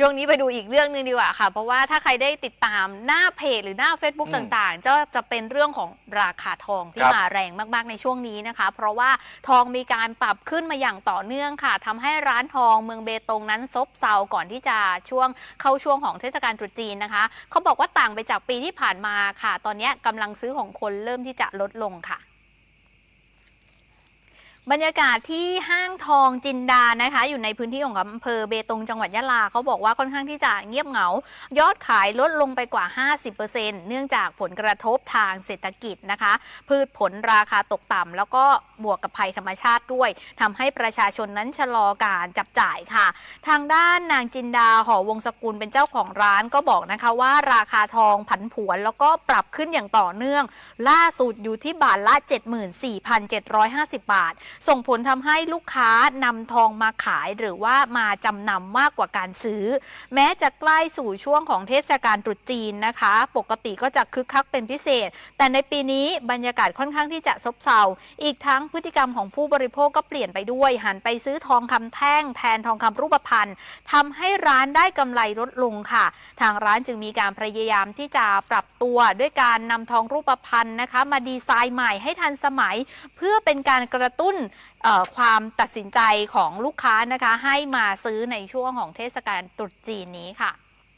ช่วงนี้ไปดูอีกเรื่องหนึงดีกว่าค่ะ เพราะว่าถ้าใครได้ติดตามหน้าเพจหรือหน้า Facebook อืมต่างๆก็จะเป็นเรื่องของราคาทองที่ครับ มาแรงมากๆในช่วงนี้นะคะ เพราะว่าทองมีการปรับขึ้นมาอย่างต่อเนื่องค่ะทำให้ร้านทองเมืองเบตงนั้นซบเซาก่อนที่จะช่วงเข้าช่วงของเทศกาลตรุษจีนนะคะเขาบอกว่าต่างไปจากปีที่ผ่านมาค่ะ ตอนนี้กำลังซื้อของคนเริ่มที่จะลดลงค่ะ บรรยากาศที่ห้างทองจินดานะคะ อยู่ในพื้นที่ของอำเภอเบตงจังหวัดยะลาเขาบอกว่าค่อนข้างที่จะเงียบเหงา ยอดขายลดลงไปกว่า 50%เนื่องจากผลกระทบทางเศรษฐกิจนะคะ พืชผลราคาตกต่ำแล้วก็บวกกับภัยธรรมชาติด้วยทำให้ประชาชนนั้นชะลอการจับจ่ายค่ะ ทางด้านนางจินดาหอวงศกุลเป็นเจ้าของร้านก็บอกนะคะว่าราคาทองผันผวนแล้วก็ปรับขึ้นอย่างต่อเนื่อง ล่าสุดอยู่ที่บาทละ 74,750 บาทส่งผลทำให้ลูกค้านำทองมาขายหรือว่ามาจำนำมากกว่าการซื้อ แม้จะใกล้สู่ช่วงของเทศกาลตรุษจีนนะคะ ปกติก็จะคึกคักเป็นพิเศษ แต่ในปีนี้บรรยากาศค่อนข้างที่จะซบเซาอีกทั้งพฤติกรรมของผู้บริโภคก็เปลี่ยนไปด้วย หันไปซื้อทองคำแท่งแทนทองคำรูปพรรณทำให้ร้านได้กำไรลดลงค่ะ ทางร้านจึงมีการพยายามที่จะปรับตัวด้วยการนำทองรูปพรรณนะคะ มาดีไซน์ใหม่ให้ทันสมัย เพื่อเป็นการกระตุ้นความตัดสินใจของลูกค้านะคะ ให้มาซื้อในช่วงของเทศกาลตรุษจีนนี้ค่ะ